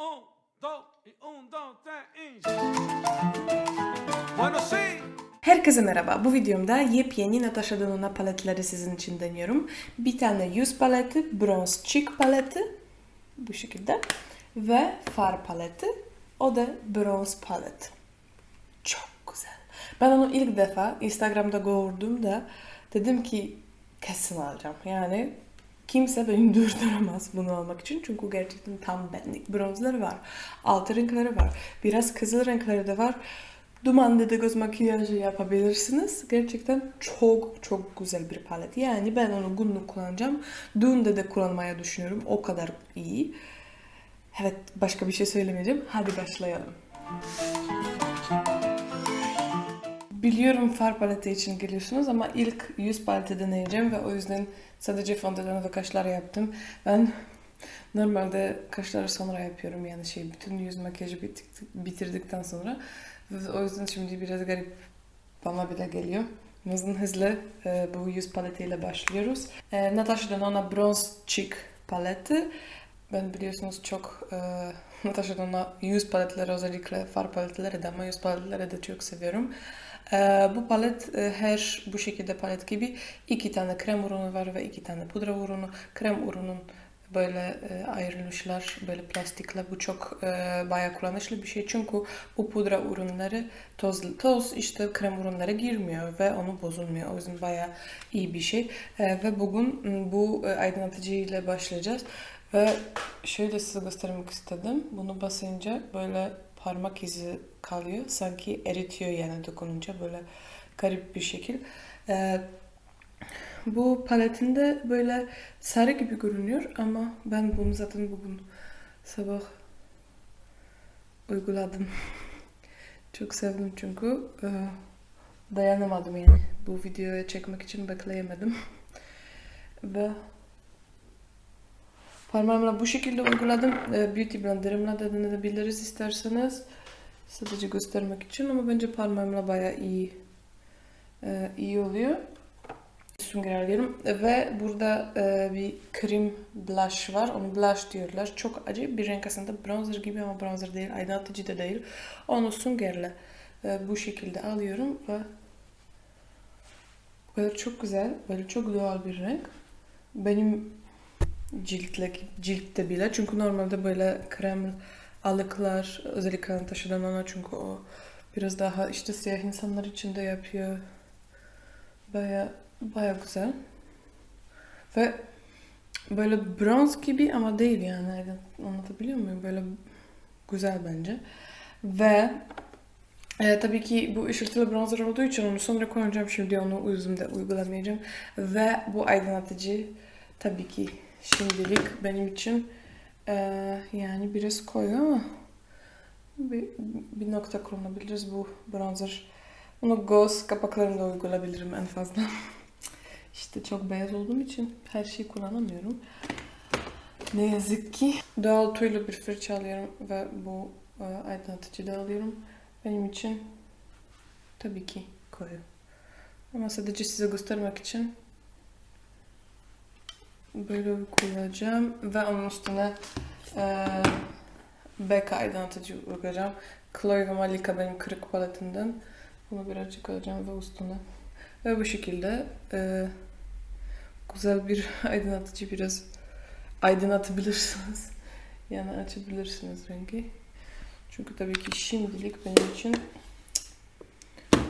Un, dos, y un, dos, tres. Herkese merhaba. Bu videomda yepyeni Natasha Denona paletleri sizin için deniyorum. Bir tane yüz paleti, bronz cheek paleti bu şekilde ve far paleti. O da bronz palet. Çok güzel. Ben onu ilk defa Instagram'da gördüğümde dedim ki kesin alacağım. Yani kimse beni durduramaz bunu almak için. Çünkü gerçekten tam benlik. Bronzları var. Altı renkleri var. Biraz kızıl renkleri de var. Dumanlı da göz makyajı yapabilirsiniz. Gerçekten çok çok güzel bir palet. Yani ben onu günlük kullanacağım. Düğünde de kullanmaya düşünüyorum. O kadar iyi. Evet başka bir şey söylemeyeceğim. Hadi başlayalım. Biliyorum far paleti için geliyorsunuz ama ilk yüz paleti deneyeceğim ve o yüzden sadece fondöten ve kaşlar yaptım. Ben normalde kaşları sonra yapıyorum yani şey bütün yüz makyajı bitirdikten sonra. Ve o yüzden şimdi biraz garip bana bile geliyor. Hızlı hızlı e, bu yüz paletiyle başlıyoruz. E, Natasha Denona Bronze Cheek paleti. Ben biliyorsunuz çok e, Natasha Denona yüz paletleri özellikle far paletleri de ama yüz paletleri de çok seviyorum. E, bu palet e, her bu şekilde palet gibi iki tane krem ürünü var ve iki tane pudra ürünü. Krem ürünün böyle e, ayrılmışlar böyle plastikle. Bu çok e, bayağı kullanışlı bir şey. Çünkü bu pudra ürünleri toz toz işte krem ürünlere girmiyor ve onu bozulmuyor. O yüzden bayağı iyi bir şey. E, ve bugün bu e, aydınlatıcı ile başlayacağız. Ve şöyle size göstermek istedim. Bunu basınca böyle parmak izi kalıyor sanki eritiyor yani dokununca böyle garip bir şekil E, bu paletinde böyle sarı gibi görünüyor ama ben bunu zaten bugün sabah uyguladım. Çok sevdim çünkü e, dayanamadım yani. Bu videoya çekmek için bekleyemedim. Ve parmağımla bu şekilde uyguladım. E, Beauty blenderımla da deneyebiliriz isterseniz. Sadece göstermek için ama bence parmağımla bayağı iyi e, iyi oluyor sünger alıyorum ve burada e, bir krem blush var. Onu blush diyorlar. Çok acı bir renk aslında bronzer gibi ama bronzer değil. Aydınlatıcı da değil. Onu süngerle e, bu şekilde alıyorum ve böyle çok güzel. Böyle çok doğal bir renk. Benim ciltle, ciltte bile. Çünkü normalde böyle krem alıklar özellikle taşıdan ona çünkü o biraz daha işte siyah insanlar için de yapıyor. Baya baya güzel. Ve böyle bronz gibi ama değil yani. Anlatabiliyor muyum? Böyle güzel bence. Ve e, tabii ki bu ışıltılı bronzer olduğu için onu sonra koyacağım. Şimdi onu yüzümde uygulamayacağım. Ve bu aydınlatıcı tabii ki şimdilik benim için e, yani biraz koyu ama bir, bir nokta kullanabiliriz bu bronzer. Bunu göz kapaklarımda uygulayabilirim en fazla. İşte çok beyaz olduğum için her şeyi kullanamıyorum. Ne yazık ki. Doğal tüylü bir fırça alıyorum ve bu e, aydınlatıcı da alıyorum. Benim için tabii ki koyu. Ama sadece size göstermek için böyle kullanacağım ve onun üstüne e, Becca aydınlatıcı uygulayacağım. Chloe ve Malika benim kırık paletinden. Bunu birazcık alacağım ve üstüne. Ve bu şekilde e, güzel bir aydınlatıcı biraz aydınlatabilirsiniz. Yani açabilirsiniz rengi. Çünkü tabii ki şimdilik benim için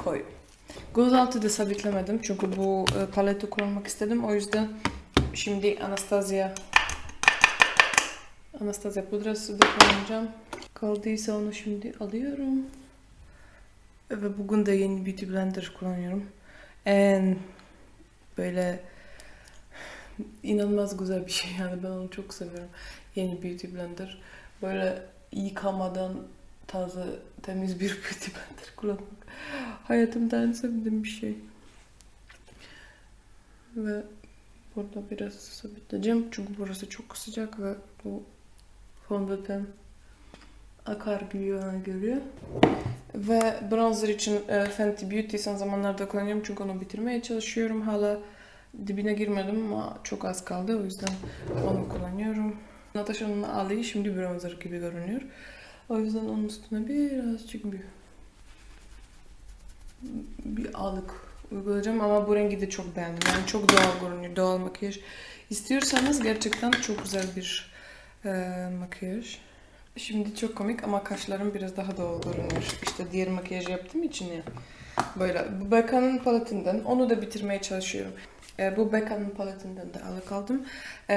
koyu. Göz altı da sabitlemedim çünkü bu e, paleti kullanmak istedim. O yüzden şimdi Anastasia Anastasia pudrası da kullanacağım. Kaldıysa onu şimdi alıyorum. Ve bugün de yeni Beauty Blender kullanıyorum. En böyle inanılmaz güzel bir şey yani ben onu çok seviyorum. Yeni Beauty Blender. Böyle yıkamadan taze, temiz bir Beauty Blender kullanmak. Hayatımda en sevdiğim bir şey. Ve burada biraz sabitleyeceğim çünkü burası çok sıcak ve bu fondöten akar bana görüyor. Ve bronzer için e, Fenty Beauty son zamanlarda kullanıyorum çünkü onu bitirmeye çalışıyorum. Hala dibine girmedim ama çok az kaldı o yüzden onu kullanıyorum. Natasha'nın ağlayı şimdi bronzer gibi görünüyor. O yüzden onun üstüne birazcık bir bir alık uygulayacağım ama bu rengi de çok beğendim. Yani çok doğal görünüyor. Doğal makyaj istiyorsanız gerçekten çok güzel bir e, makyaj. Şimdi çok komik ama kaşlarım biraz daha doğal görünüyor. İşte diğer makyaj yaptığım için ya. Böyle. Bu Becca'nın paletinden. Onu da bitirmeye çalışıyorum. E, bu Becca'nın paletinden de alık aldım. E,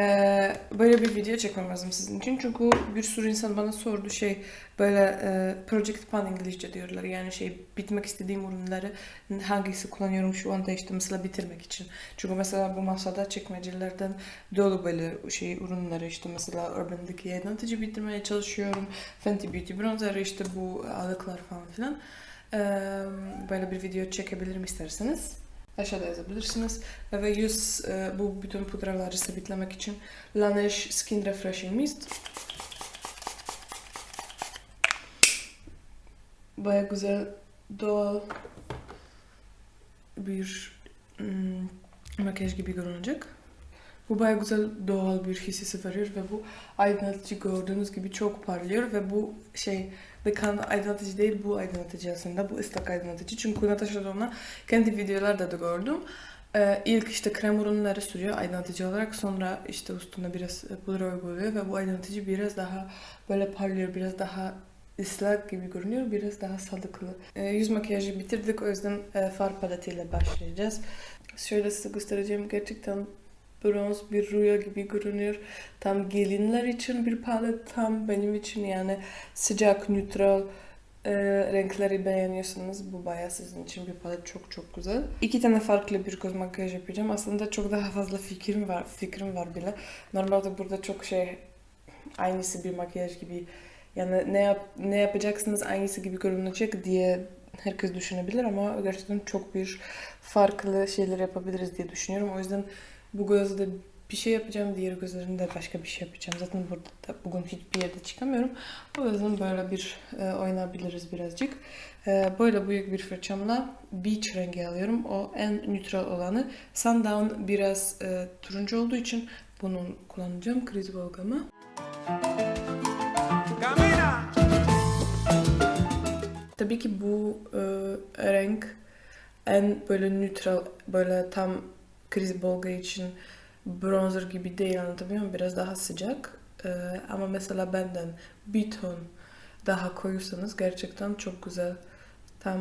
böyle bir video çekmem lazım sizin için. Çünkü bir sürü insan bana sordu şey böyle e, project pan İngilizce diyorlar. Yani şey bitmek istediğim ürünleri hangisi kullanıyorum şu anda işte mesela bitirmek için. Çünkü mesela bu masada çekmecelerden dolu böyle şey ürünleri işte mesela Urban Decay bitirmeye çalışıyorum. Fenty Beauty bronzer işte bu alıklar falan filan. Ee, böyle bir video çekebilirim isterseniz. Aşağıda yazabilirsiniz. Ve yüz e, bu bütün pudraları sabitlemek için Laneige Skin Refreshing Mist. Baya güzel doğal bir hmm, makyaj gibi görünecek. Bu baya güzel doğal bir hissi veriyor ve bu aydınlatıcı gördüğünüz gibi çok parlıyor ve bu şey Bekan aydınlatıcı değil bu aydınlatıcı aslında bu ıslak aydınlatıcı çünkü Natasha Dona kendi videolarda da gördüm. Ee, ilk işte krem ürünleri sürüyor aydınlatıcı olarak sonra işte üstüne biraz pudra uyguluyor ve bu aydınlatıcı biraz daha böyle parlıyor biraz daha ıslak gibi görünüyor biraz daha sağlıklı. Ee, yüz makyajı bitirdik o yüzden e, far paletiyle başlayacağız. Şöyle size göstereceğim gerçekten bronz bir rüya gibi görünüyor. Tam gelinler için bir palet, tam benim için yani sıcak, neutral e, renkleri beğeniyorsanız bu bayağı sizin için bir palet çok çok güzel. İki tane farklı bir göz makyaj yapacağım. Aslında çok daha fazla fikrim var, fikrim var bile. Normalde burada çok şey aynısı bir makyaj gibi yani ne yap, ne yapacaksınız aynısı gibi görünecek diye herkes düşünebilir ama gerçekten çok bir farklı şeyler yapabiliriz diye düşünüyorum. O yüzden bu gözde bir şey yapacağım, diğer gözlerinde başka bir şey yapacağım. Zaten burada da bugün hiçbir yerde çıkamıyorum. O yüzden böyle bir e, oynayabiliriz birazcık. E, böyle büyük bir fırçamla beach rengi alıyorum. O en neutral olanı. Sundown biraz e, turuncu olduğu için bunu kullanacağım. Kriz. Camina. Tabii ki bu e, renk en böyle neutral, böyle tam kriz bolga için bronzer gibi değil anlatabiliyor muyum? Biraz daha sıcak. E, ama mesela benden bir ton daha koyursanız gerçekten çok güzel. Tam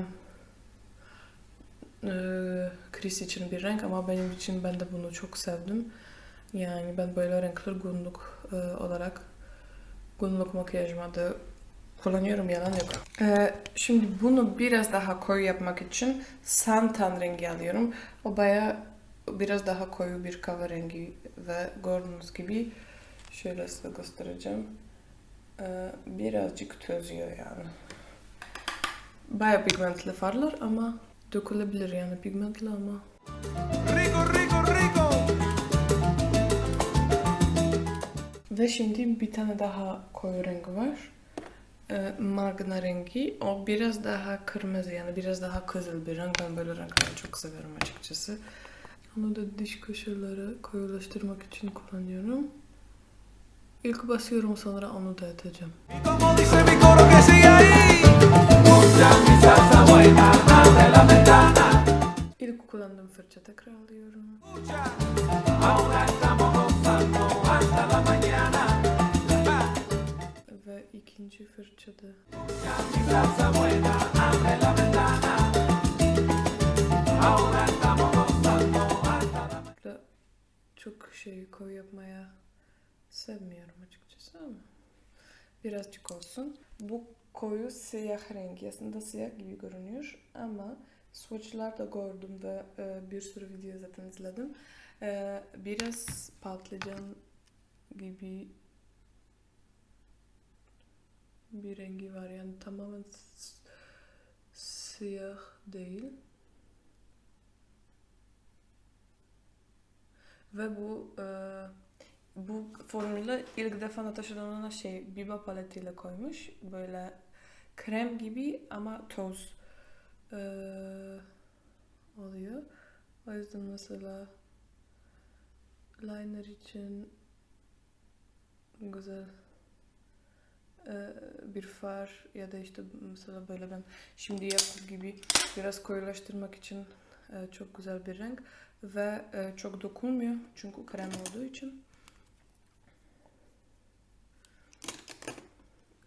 e, kriz için bir renk ama benim için ben de bunu çok sevdim. Yani ben böyle renkler günlük e, olarak günlük makyajıma da kullanıyorum yalan yok. Ee, şimdi bunu biraz daha koyu yapmak için santan rengi alıyorum. O baya biraz daha koyu bir kahverengi ve gördüğünüz gibi şöyle size göstereceğim. Ee, birazcık tözüyor yani. Baya pigmentli farlar ama dökülebilir yani pigmentli ama. Rico, rico, rico. Ve şimdi bir tane daha koyu rengi var. Ee, Magna rengi. O biraz daha kırmızı yani biraz daha kızıl bir renk. Ben böyle renkleri çok severim açıkçası. Onu da diş köşeleri koyulaştırmak için kullanıyorum. İlk basıyorum sonra onu da edeceğim. İlk kullandığım fırça tekrar alıyorum. Ve ikinci fırçada. Ahora estamos çok şey koyu yapmaya sevmiyorum açıkçası ama birazcık olsun. Bu koyu siyah rengi aslında siyah gibi görünüyor ama swatchlarda gördüm ve e, bir sürü video zaten izledim. E, biraz patlıcan gibi bir rengi var yani tamamen siyah değil. Ve bu e, bu formülü ilk defa Natasha Denona şey Biba paletiyle koymuş. Böyle krem gibi ama toz e, oluyor. O yüzden mesela liner için güzel e, bir far ya da işte mesela böyle ben şimdi yaptığım gibi biraz koyulaştırmak için çok güzel bir renk ve e, çok dokunmuyor çünkü krem olduğu için.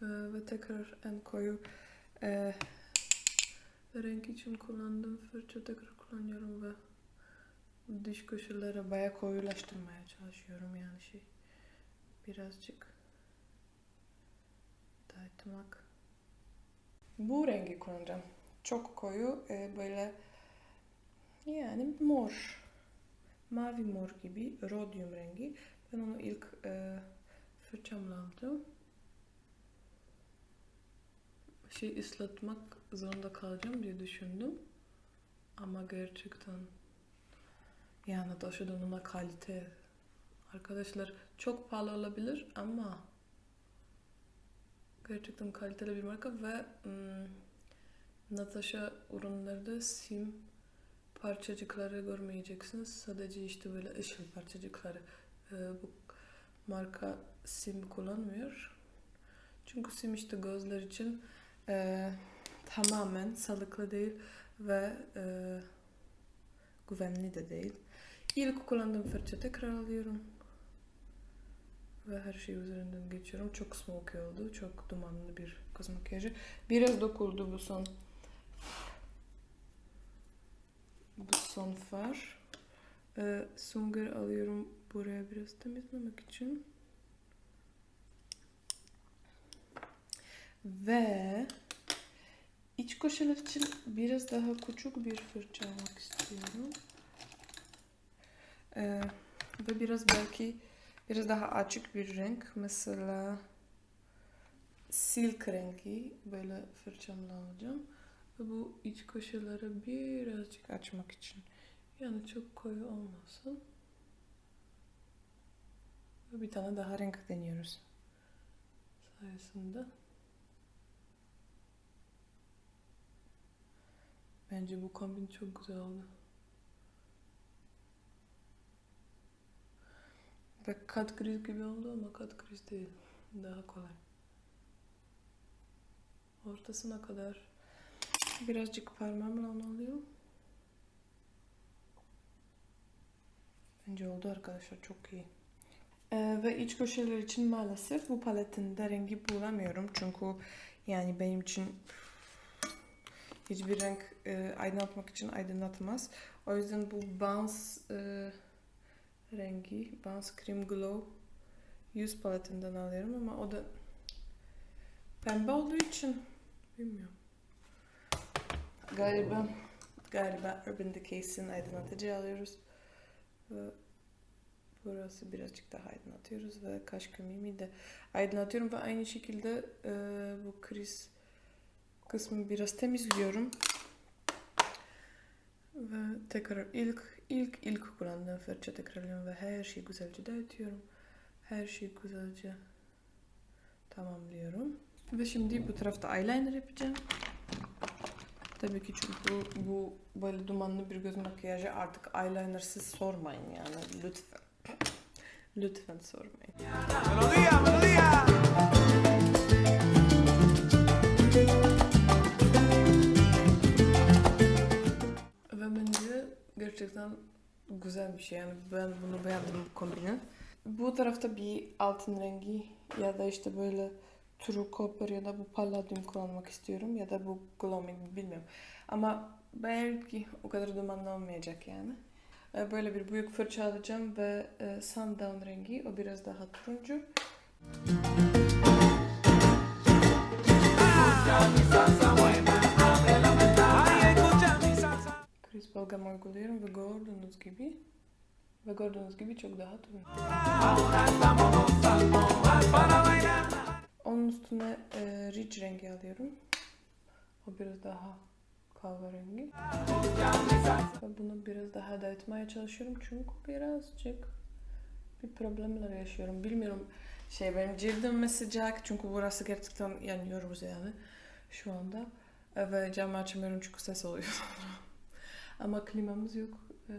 E, ve tekrar en koyu e, renk için kullandığım fırça tekrar kullanıyorum ve dış köşeleri bayağı koyulaştırmaya çalışıyorum yani şey birazcık dağıtmak. Bu rengi kullanacağım. Çok koyu e, böyle yani mor. Mavi mor gibi rodyum rengi. Ben onu ilk e, fırçamla aldım. Şey ıslatmak zorunda kalacağım diye düşündüm. Ama gerçekten yani taşıdığımda kalite arkadaşlar çok pahalı olabilir ama gerçekten kaliteli bir marka ve ım, Natasha ürünlerde sim parçacıkları görmeyeceksiniz. Sadece işte böyle ışıl parçacıkları. Ee, bu marka sim kullanmıyor. Çünkü sim işte gözler için e, tamamen sağlıklı değil ve e, güvenli de değil. İlk kullandığım fırça tekrar alıyorum. Ve her şeyi üzerinden geçiyorum. Çok smoky oldu. Çok dumanlı bir göz makyajı. Biraz dokuldu bu son. Bu son far. Ee, sünger alıyorum buraya biraz temizlemek için. Ve iç köşeler için biraz daha küçük bir fırça almak istiyorum. Ee, ve biraz belki biraz daha açık bir renk. Mesela silk rengi böyle fırçamla alacağım. Ve bu iç köşeleri birazcık açmak için. Yani çok koyu olmasın. Ve bir tane daha renk deniyoruz. Sayesinde. Bence bu kombin çok güzel oldu. Ve kat kriz gibi oldu ama kat kriz değil. Daha kolay. Ortasına kadar birazcık parmağımla onu alıyorum. Bence oldu arkadaşlar çok iyi. Ee, ve iç köşeler için maalesef bu paletin de rengi bulamıyorum. Çünkü yani benim için hiçbir renk e, aydınlatmak için aydınlatmaz. O yüzden bu Bounce e, rengi Bounce Cream Glow yüz paletinden alıyorum ama o da pembe olduğu için bilmiyorum. Galiba galiba Urban Decay'sin aydınlatıcı alıyoruz. Ve burası birazcık daha aydınlatıyoruz ve kaş kemiğimi de aydınlatıyorum ve aynı şekilde e, bu kriz kısmı biraz temizliyorum. Ve tekrar ilk ilk ilk kullandığım fırça tekrarlıyorum ve her şeyi güzelce dağıtıyorum. Her şeyi güzelce tamamlıyorum. Ve şimdi bu tarafta eyeliner yapacağım. Tabii ki çünkü bu böyle dumanlı bir göz makyajı artık eyelinersız sormayın yani lütfen. lütfen sormayın. Melodía, melodía. Ve bence gerçekten güzel bir şey. Yani ben bunu beğendim bu kombini. Bu tarafta bir altın rengi ya da işte böyle True Copper ya da bu Palladium kullanmak istiyorum. Ya da bu Gloaming bilmiyorum. Ama belki o kadar dumanlı olmayacak yani. Ee, Böyle bir büyük fırça alacağım ve e, Sundown rengi. O biraz daha turuncu. Kriz balgam uyguluyorum ve gördüğünüz gibi ve gördüğünüz gibi çok daha turuncu. Onun üstüne e, Ridge rengi alıyorum. O biraz daha kahverengi. Ve bunu biraz daha dağıtmaya çalışıyorum çünkü birazcık bir problemler yaşıyorum. Bilmiyorum şey benim cildim mi sıcak çünkü burası gerçekten yanıyoruz yani şu anda. E, Ve camı açamıyorum çünkü ses oluyor. Ama klimamız yok. E,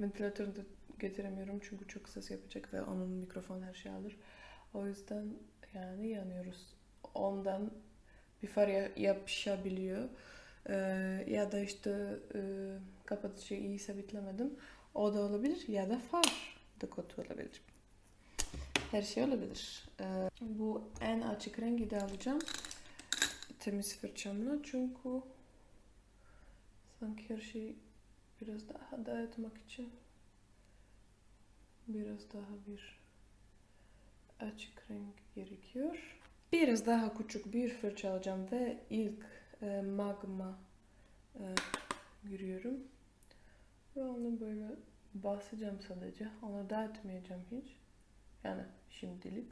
ventilatörü de getiremiyorum çünkü çok ses yapacak ve onun mikrofon her şey alır. O yüzden yani yanıyoruz. Ondan bir far ya- yapışabiliyor. Ee, ya da işte e, kapatıcıyı iyi sabitlemedim. O da olabilir ya da far da kötü olabilir. Her şey olabilir. Ee, bu en açık rengi de alacağım. Temiz fırçamla çünkü sanki her şeyi biraz daha dağıtmak için biraz daha bir açık renk gerekiyor. Biraz daha küçük bir fırça alacağım ve ilk e, magma e, giriyorum. Ve onu böyle basacağım sadece. Onu dağıtmayacağım hiç. Yani şimdilik.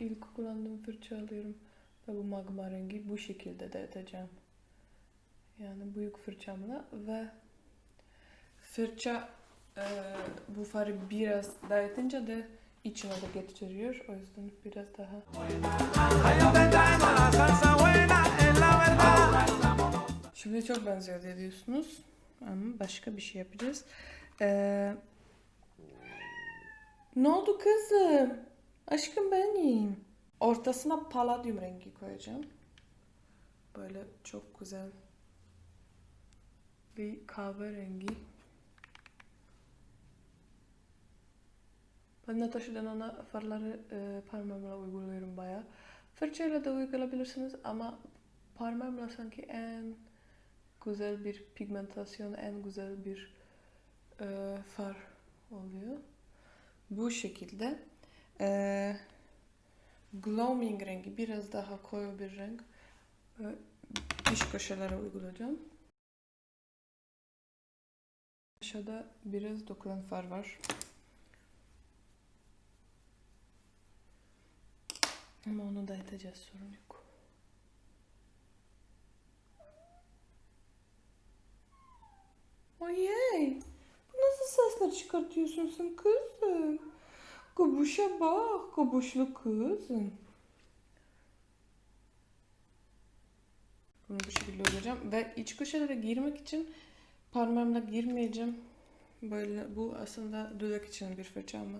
İlk kullandığım fırça alıyorum. Ve bu magma rengi bu şekilde dağıtacağım. Yani büyük fırçamla ve fırça e, bu farı biraz dağıtınca da içine de getiriyor. O yüzden biraz daha. Şimdi çok benziyor diye diyorsunuz. Ama başka bir şey yapacağız. Ee, ne oldu kızım? Aşkım benim. Ortasına paladyum rengi koyacağım. Böyle çok güzel bir kahverengi. Ben Natasha'dan ona farları e, parmağımla uyguluyorum bayağı. Fırçayla da uygulayabilirsiniz ama parmağımla sanki en güzel bir pigmentasyon, en güzel bir e, far oluyor. Bu şekilde. E, gloaming rengi biraz daha koyu bir renk. Ve iç köşelere uygulayacağım. Aşağıda biraz dokunan far var. Ama onu da edeceğiz sorun yok. Oyey! Bu nasıl sesler çıkartıyorsun sen kızım? Kabuşa bak, kabuşlu kızım. Bunu bu şekilde olacağım ve iç köşelere girmek için parmağımla girmeyeceğim. Böyle bu aslında dudak için bir fırça ama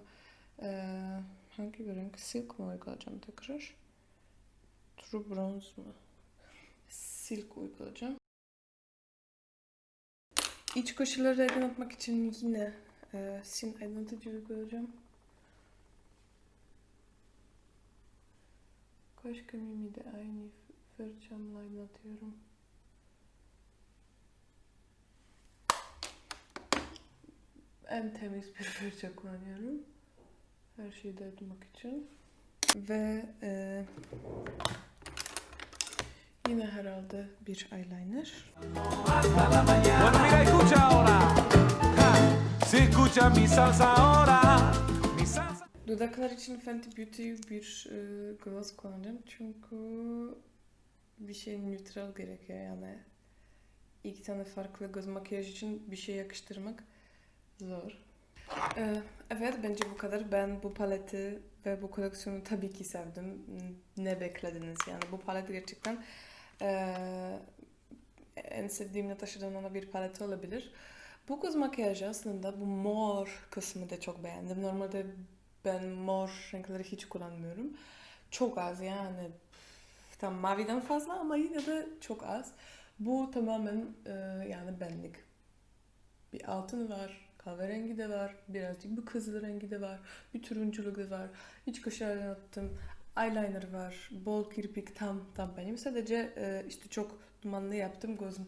eee, hangi bir renk? Silk mi uygulayacağım tekrar? True bronze mu? Silk uygulayacağım. İç koşulları aydınlatmak için yine e, sin aydınlatıcı uygulayacağım. Kaş kemiğimi de aynı fırçamla aydınlatıyorum. En temiz bir fırça kullanıyorum. Her şeyi dağıtmak için. Ve e, yine herhalde bir eyeliner. Bueno, mira, escucha ahora. Ja, Si escucha mi salsa ahora, mi salsa. Dudaklar için Fenty Beauty bir e, gloss kullanacağım çünkü bir şey neutral gerekiyor yani iki tane farklı göz makyaj için bir şey yakıştırmak zor. E, evet bence bu kadar. Ben bu paleti ve bu koleksiyonu tabii ki sevdim. Ne beklediniz yani bu palet gerçekten e, en sevdiğim Natasha Denona bir paleti olabilir. Bu göz makyajı aslında bu mor kısmı da çok beğendim. Normalde ben mor renkleri hiç kullanmıyorum. Çok az yani. Tam maviden fazla ama yine de çok az. Bu tamamen e, yani benlik. Bir altın var, kahverengi de var, birazcık bir kızıl rengi de var, bir turunculuk da var. İç kaşlarını attım. Eyeliner var, bol kirpik tam tam benim. Sadece e, işte çok dumanlı yaptım gözüm.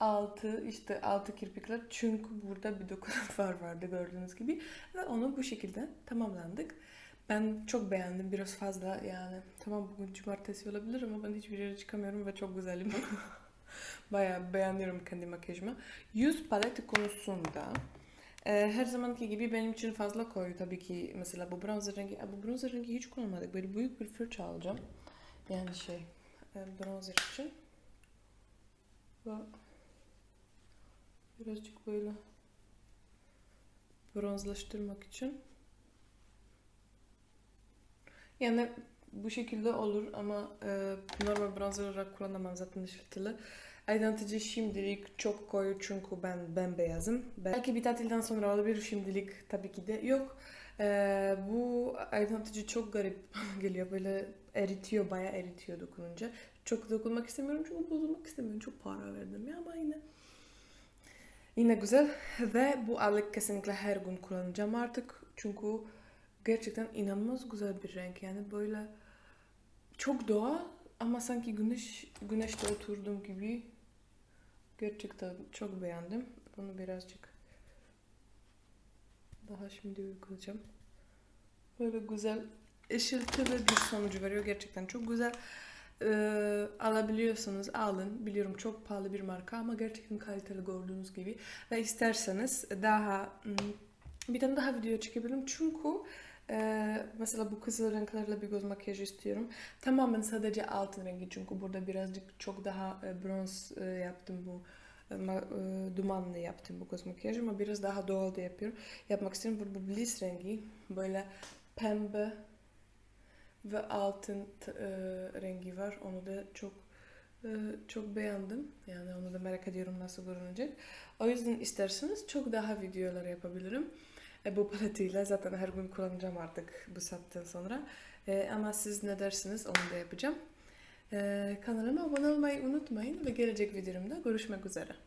Altı işte altı kirpikler çünkü burada bir dokunan far vardı gördüğünüz gibi ve onu bu şekilde tamamlandık. Ben çok beğendim biraz fazla yani tamam bugün cumartesi olabilir ama ben hiçbir yere çıkamıyorum ve çok güzelim. Bayağı beğeniyorum kendi makyajımı. Yüz paleti konusunda e, her zamanki gibi benim için fazla koyu tabii ki mesela bu bronzer rengi. Bu bronzer rengi hiç kullanmadık. Böyle büyük bir fırça alacağım. Yani şey e, bronzer için. Ve birazcık böyle bronzlaştırmak için. Yani bu şekilde olur ama e, normal bronzer olarak kullanamam zaten ışıltılı. Identity şimdilik çok koyu çünkü ben bembeyazım. Belki bir tatilden sonra olabilir şimdilik tabii ki de yok. Ee, bu Identity çok garip geliyor böyle eritiyor bayağı eritiyor dokununca. Çok dokunmak istemiyorum çünkü bozulmak istemiyorum. Çok para verdim ya ama yine Yine güzel ve bu allık kesinlikle her gün kullanacağım artık. Çünkü gerçekten inanılmaz güzel bir renk. Yani böyle çok doğal ama sanki güneş güneşte oturdum gibi. Gerçekten çok beğendim. Bunu birazcık daha şimdi uygulayacağım. Böyle güzel ışıltılı bir sonucu veriyor. Gerçekten çok güzel. Ee, alabiliyorsanız alın. Biliyorum çok pahalı bir marka ama gerçekten kaliteli gördüğünüz gibi. Ve isterseniz daha hmm, bir tane daha video çekebilirim. Çünkü e, mesela bu kızıl renklerle bir göz makyajı istiyorum. Tamamen sadece altın rengi çünkü burada birazcık çok daha e, bronz e, yaptım bu e, e, dumanlı yaptım bu göz makyajı ama biraz daha doğal da yapıyorum. Yapmak istiyorum. Bu, bu bliss rengi böyle pembe ve altın e, rengi var. Onu da çok e, çok beğendim. Yani onu da merak ediyorum nasıl görünecek. O yüzden isterseniz çok daha videolar yapabilirim. E, bu paletiyle zaten her gün kullanacağım artık bu saatten sonra. E, ama siz ne dersiniz onu da yapacağım. E, kanalıma abone olmayı unutmayın ve gelecek videomda görüşmek üzere.